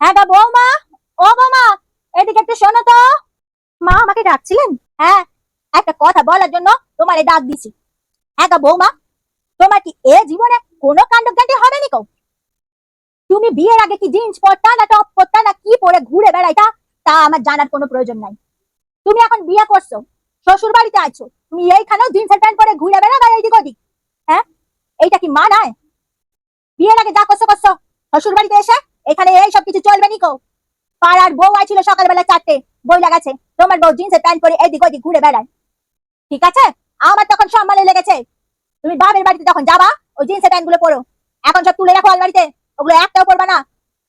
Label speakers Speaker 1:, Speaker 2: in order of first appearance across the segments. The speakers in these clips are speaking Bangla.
Speaker 1: হ্যাঁ গা বৌমা, ও বৌমা, এদিকে একটু শোনো তো। মা আমাকে ডাকছিলেন? হ্যাঁ একটা কথা বলার জন্য তোমার ডাক দিছি। হ্যাঁ গা বৌমা, তোমার কি এ জীবনে কোনো কাণ্ড জ্ঞানটি হবে নি কও তুমি বিয়ের আগে কি জিন্স পরতা না টপ পরতা না কি পরে ঘুরে বেড়াইতা, তা আমার জানার কোনো প্রয়োজন নাই। তুমি এখন বিয়ে করছ শ্বশুর বাড়িতে আছো তুমি এইখানেও জিন্সের প্যান্ট পরে ঘুরে বেড়াবা এইদিক ওদিক হ্যাঁ? এইটা কি মা নয়? বিয়ের আগে যা করছ করছ শ্বশুর বাড়িতে এসে এখানে এই সব কিছু চলবে নি কো পাড়ার বউ আইছিল সকালবেলা চারটে, বই লাগাছে তোমার বউ জিন্সের প্যান্ট পরে এদিক ওদিক ঘুরে বেড়ায়। ঠিক আছে? আমার তখন সম্মানে লেগেছে। তুমি বাবের বাড়িতে যখন যাবা, ওই জিন্সের প্যান্টগুলো পরো। এখন সব তুলে রাখো আলমারিতে। ওগুলো একটাও পরবা না।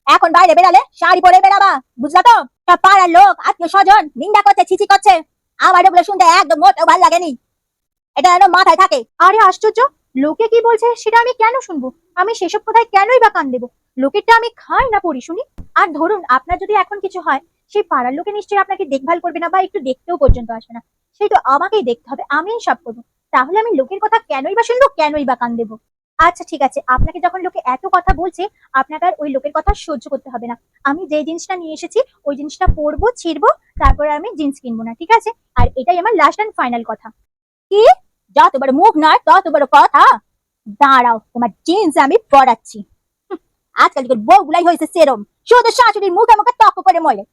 Speaker 1: এখন বাইরে বেরালে শাড়ি পরে বেরাবা বুঝলা তো পাড়ার লোক, আত্মীয় স্বজন নিন্দা করছে, ছিচি করছে। আমার ওগুলো শুনতে একদম মোটেও ভালো লাগেনি। এটা যেন মাথায় থাকে।
Speaker 2: আরে, আশ্চর্য! লোকে কি বলছে সেটা আমি কেন শুনব? আমি সেসব কোথায় কেনই বা কান দেবো? লোকেরটা আমি খাই না পড়ি, শুনি? আর ধরুন, আপনার যদি এখন কিছু হয়, সেই পাড়ার লোকে নিশ্চয়ই আপনাকে দেখভাল করবে না বা একটু দেখতেও পর্যন্ত আসবে না। সেই তো আমাকেই দেখতে হবে, আমিই সব করব। তাহলে আমি লোকের কথা কেনই বা শুনব, কেনই বা কান দেবো? আচ্ছা ঠিক আছে, আপনাকে যখন লোকে এত কথা বলছে, আপনাকে আর ওই লোকের কথা সহ্য করতে হবে না। আমি যে জিনিসটা নিয়ে এসেছি, ওই জিনিসটা পরবো, ছিড়বো, তারপরে আমি জিন্স কিনবো না, ঠিক আছে? আর এটাই আমার লাস্ট অ্যান্ড ফাইনাল কথা।
Speaker 1: যত বড় মুখ নয় তত বড় কথা। দাঁড়াও, তোমার জিন্স আমি পড়াচ্ছি আজকালকার বউগুলাই হয়েছে সেরম। শুধু শাশুড়ির মুখে মুখে তক্ক করে মলে।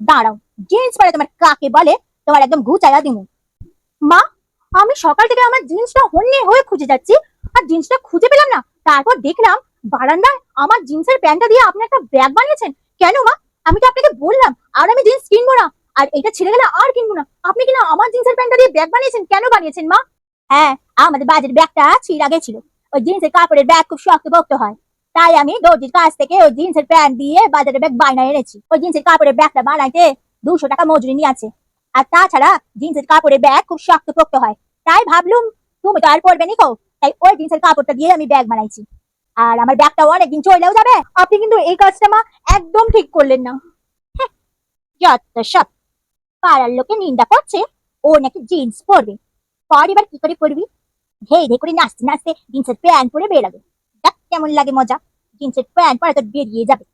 Speaker 1: দাঁড়াও জিন্স পরে তোমার কাকে বলে? তোমার একদম ঘুচাইয়া দিমু।
Speaker 2: মা, আমি সকাল থেকে আমার জিন্সটা হন্যে হয়ে খুঁজে যাচ্ছি, আর জিন্সটা খুঁজে পেলাম না। তারপর দেখলাম, বারান্দায় আমার জিন্সের প্যান্টটা দিয়ে আপনি একটা ব্যাগ বানিয়েছেন। কেন মা? আমি তো আপনাকে বললাম, আর আমি জিন্স কিনবো না। আর এটা ছেড়ে গেলে আর কিনবো না। আপনি কিনা আমার জিন্সের প্যান্টটা দিয়ে ব্যাগ বানিয়েছেন? কেন বানিয়েছেন মা?
Speaker 1: হ্যাঁ আমাদের বাজের ব্যাগটা ছিঁড়া গেছিল ওই জিন্সের কাপড়ের ব্যাগ খুব শক্ত ভক্ত হয়। তাই আমি দর্জির কাছ থেকে ওই জিন্সের প্যান্ট দিয়ে বাজারের ব্যাগ বানায় এনেছি। ওই জিন্সের কাপড়ের ব্যাগটা বানাইতে দুশো টাকা মজুরি নিয়ে আছে আর তাছাড়া জিন্সের কাপড়ের ব্যাগ খুব শক্ত পোক্ত হয়। তাই ভাবলুম, তুমি তো আর পরবে নি কো? তাই ওই জিন্সের কাপড়টা দিয়ে আমি ব্যাগ বানাইছি। আর আমার ব্যাগটা অনেকদিন চলেও যাবে।
Speaker 2: আপনি কিন্তু এই কাজটা মা একদম ঠিক করলেন না।
Speaker 1: যত সব। পাড়ার লোকে নিন্দা করছে, ও নাকি জিন্স পরবে। পর এবার কি করে করবি? ধে ধে করে নাচতে নাচতে জিন্সের প্যান্ট পরে বেরাবে। দেখ কেমন লাগে মজা। জিন্সের প্যান্ট পরে তো বেরিয়ে যাবে।